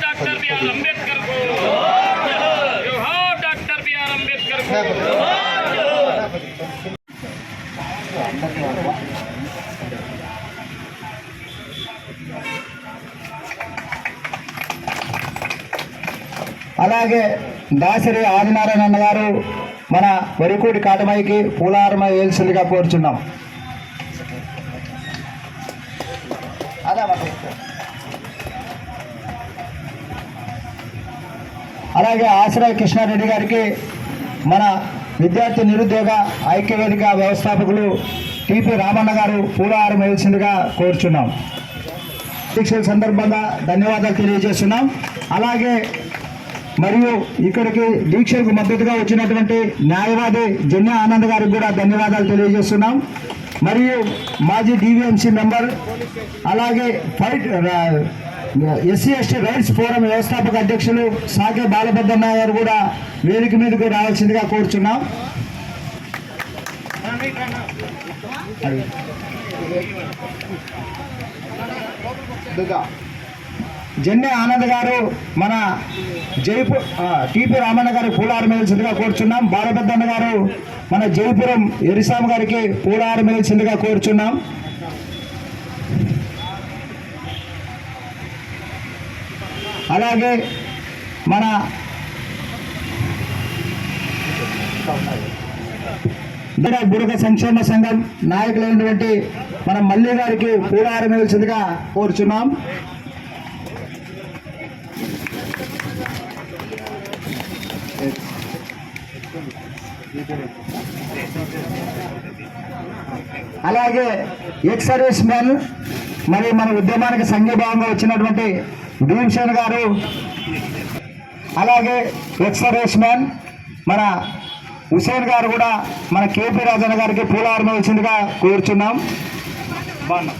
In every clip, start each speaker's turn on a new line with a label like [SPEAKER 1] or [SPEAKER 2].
[SPEAKER 1] Doctor B are Ambedkar को doctor B are Ambedkar को
[SPEAKER 2] అలాగే దాసరి ఆదినారాయణ అన్న గారు మన వరికోటి కాటమాయికి పూలారమ వేల్సిందిగా కోరుచున్నాం. అలాగే ఆశ్రయ కృష్ణారెడ్డి గారికి మన విద్యార్థి నిరుద్యోగ ఐక్యవేదిక వ్యవస్థాపకులు టిపి రామన్న గారు పూలహారం వేల్సిందిగా కోరుచున్నాం. దీక్షల సందర్భంగా ధన్యవాదాలు తెలియజేస్తున్నాం. అలాగే మరియు ఇక్కడికి దీక్షకు మద్దతుగా వచ్చినటువంటి న్యాయవాది జన్య ఆనంద్ గారికి కూడా ధన్యవాదాలు తెలియజేస్తున్నాం. మరియు మాజీ డివిఎంసీ మెంబర్ అలాగే fight SC ST rights forum వ్యవస్థాపక అధ్యక్షులు సాకే బాలభద్రమ్మ గారు కూడా వేదిక మీదకు రావాల్సిందిగా కోరుచున్నాం. జన్య ఆనంద్ గారు మన జైపూర్ టిపి రామన్న గారు పూలారు వేయాల్సిందిగా కోరుచున్నాం. బాలపెద్దన్న గారు మన జైపురం ఎరిసాం గారికి పూలారు వేయాల్సిందిగా కోరుచున్నాం. అలాగే మన ఇతర సంక్షేమ సంఘం నాయకులైనటువంటి మన మల్లి గారికి పూలారు వేయాల్సిందిగా కోరుచున్నాం. అలాగే ఎక్స్ సర్వీస్ మెన్ మరి మన ఉద్యమానికి సంఘీభావంగా వచ్చినటువంటి భీమసేన్ గారు. అలాగే ఎక్స్ సర్వీస్ మెన్ మన హుసేన్ గారు కూడా మన కేపీ రాజన్న గారికి పూలహారం వచ్చిందిగా కోరుచున్నాం. బాగున్నాం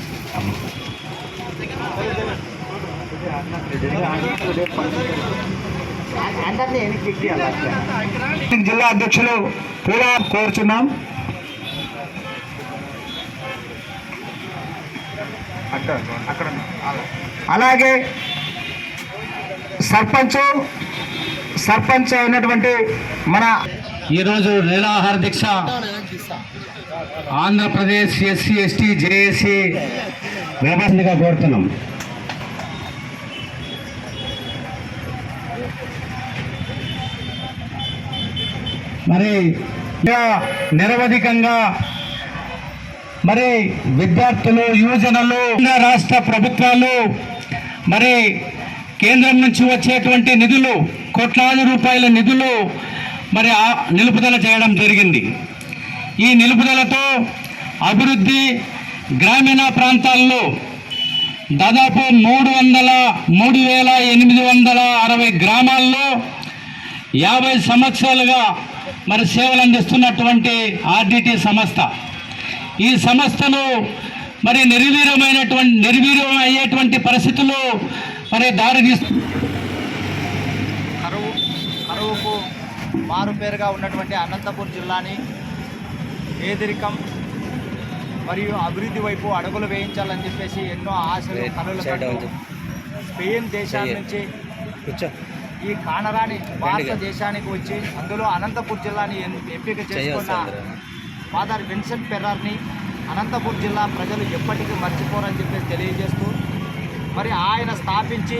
[SPEAKER 2] జిల్లా అధ్యక్షులు పూలా కోరుచున్నాం. అలాగే సర్పంచ్ సర్పంచ్ అయినటువంటి మన
[SPEAKER 3] ఈరోజు నిరాహార దీక్ష ఆంధ్రప్రదేశ్ ఎస్సీ ఎస్టీ జేఏసీ వ్యవస్థగా కోరుతున్నాం. మరి నిరవధికంగా మరి విద్యార్థులు యువజనులు రాష్ట్ర ప్రభుత్వాలు మరి కేంద్రం నుంచి వచ్చేటువంటి నిధులు కోట్లాది రూపాయల నిధులు మరి ఆ నిలుపుదల చేయడం జరిగింది. ఈ నిలుపుదలతో అభివృద్ధి గ్రామీణ ప్రాంతాల్లో దాదాపు మూడు వందల మూడు వేల ఎనిమిది వందల అరవై గ్రామాల్లో యాభై సంవత్సరాలుగా మరి సేవలు అందిస్తున్నటువంటి ఆర్డిటి సంస్థ. ఈ సంస్థలు మరి నిర్వీర్యమైనటువంటి నిర్వీర్యం అయ్యేటువంటి పరిస్థితులు మరి దారి తీస్తు
[SPEAKER 4] కరువు కరువుకు మారుపేరుగా ఉన్నటువంటి అనంతపూర్ జిల్లాని పేదరికం మరియు అభివృద్ధి వైపు అడుగులు వేయించాలని చెప్పేసి ఎన్నో ఆశలు కనులు స్పెయిన్ దేశాల నుంచి ఈ కానరాని భారతదేశానికి వచ్చి అందులో అనంతపూర్ జిల్లాని ఎంపిక చేసుకున్న ఫాదర్ విన్సెంట్ పెర్రర్ని అనంతపూర్ జిల్లా ప్రజలు ఎప్పటికీ మర్చిపోరని చెప్పేసి తెలియజేస్తూ మరి ఆయన స్థాపించి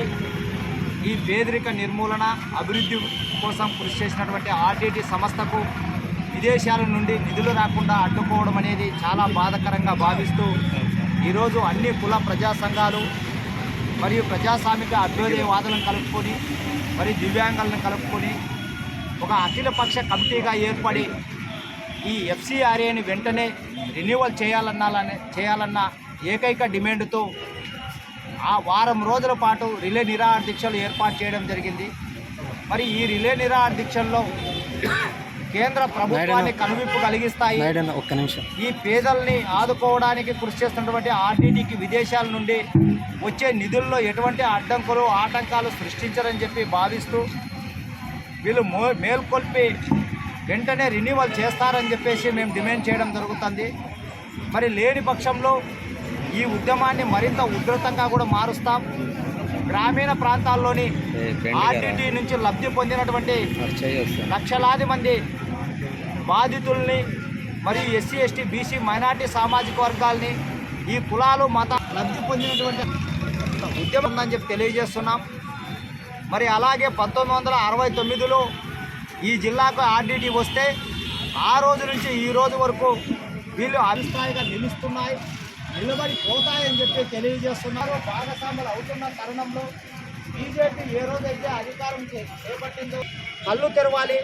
[SPEAKER 4] ఈ పేదరిక నిర్మూలన అభివృద్ధి కోసం కృషి చేసినటువంటి ఆర్టీటీ సంస్థకు విదేశాల నుండి నిధులు రాకుండా అడ్డుకోవడం అనేది చాలా బాధాకరంగా భావిస్తూ ఈరోజు అన్ని కుల ప్రజా సంఘాలు మరియు ప్రజాస్వామిక అభ్యుదయవాదులను కలుపుకొని మరి దివ్యాంగులను కలుపుకొని ఒక అఖిలపక్ష కమిటీగా ఏర్పడి ఈ ఎఫ్సిఆర్ఏని వెంటనే రెన్యువల్ చేయాలన్నాలని చేయాలన్న ఏకైక డిమాండ్తో ఆ వారం రోజుల పాటు రిలే నిరాహార దీక్షలు ఏర్పాటు చేయడం జరిగింది. మరి ఈ రిలే నిరాహార దీక్షల్లో కేంద్ర ప్రభుత్వాన్ని కనువిప్పు కలిగిస్తాయి.
[SPEAKER 5] ఒక్క నిమిషం.
[SPEAKER 4] ఈ పేదల్ని ఆదుకోవడానికి కృషి చేస్తున్నటువంటి ఆర్టీడీకి విదేశాల నుండి వచ్చే నిధుల్లో ఎటువంటి అడ్డంకులు ఆటంకాలు సృష్టించరని చెప్పి భావిస్తూ వీళ్ళు మో మేల్కొల్పి వెంటనే రిన్యూవల్ చేస్తారని చెప్పేసి మేము డిమాండ్ చేయడం జరుగుతుంది. మరి లేని పక్షంలో ఈ ఉద్యమాన్ని మరింత ఉధృతంగా కూడా మారుస్తాం. గ్రామీణ ప్రాంతాల్లోని ఆర్టీటీ నుంచి లబ్ధి పొందినటువంటి లక్షలాది మంది బాధితుల్ని మరియు ఎస్సీ ఎస్టీ బీసీ మైనార్టీ సామాజిక వర్గాల్ని ఈ కులాలు మత లబ్ధి పొందినటువంటి ఉద్యమం ఉందని చెప్పి తెలియజేస్తున్నాం. మరి అలాగే పంతొమ్మిది వందల అరవై తొమ్మిదిలో ఈ జిల్లాకు ఆర్డీటీ వస్తే ఆ రోజు నుంచి ఈ రోజు వరకు వీళ్ళు అభిప్రాయంగా నిలుస్తున్నాయి నిలబడి పోతాయని చెప్పి తెలియజేస్తున్నారు. భాగస్వాములు అవుతున్న తరుణంలో బీజేపీ ఏ రోజైతే అధికారం చేపట్టిందో కళ్ళు తెరవాలి.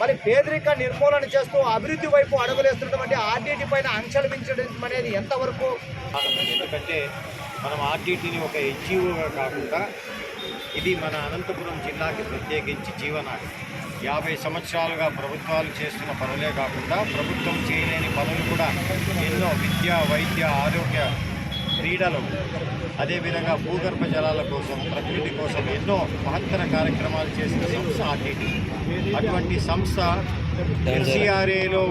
[SPEAKER 4] మరి పేదరిక నిర్మూలన చేస్తూ అభివృద్ధి వైపు అడుగులేస్తున్నటువంటి ఆర్డీటీ పైన అంశాలు మించడం అనేది ఎంతవరకు
[SPEAKER 6] ఎందుకంటే మనం ఆర్టీటీని ఒక ఎన్జిఓగా కాకుండా ఇది మన అనంతపురం జిల్లాకి ప్రత్యేకించి జీవనాడి. యాభై సంవత్సరాలుగా ప్రభుత్వాలు చేస్తున్న పనులే కాకుండా ప్రభుత్వం చేయలేని పనులు కూడా ఎన్నో విద్య వైద్య ఆరోగ్య క్రీడలు అదేవిధంగా భూగర్భ జలాల కోసం ప్రకృతి కోసం ఎన్నో మహత్తర కార్యక్రమాలు చేసిన సంస్థ ఆర్టీటీ. అటువంటి సంస్థ ఎన్సీఆర్ఏలో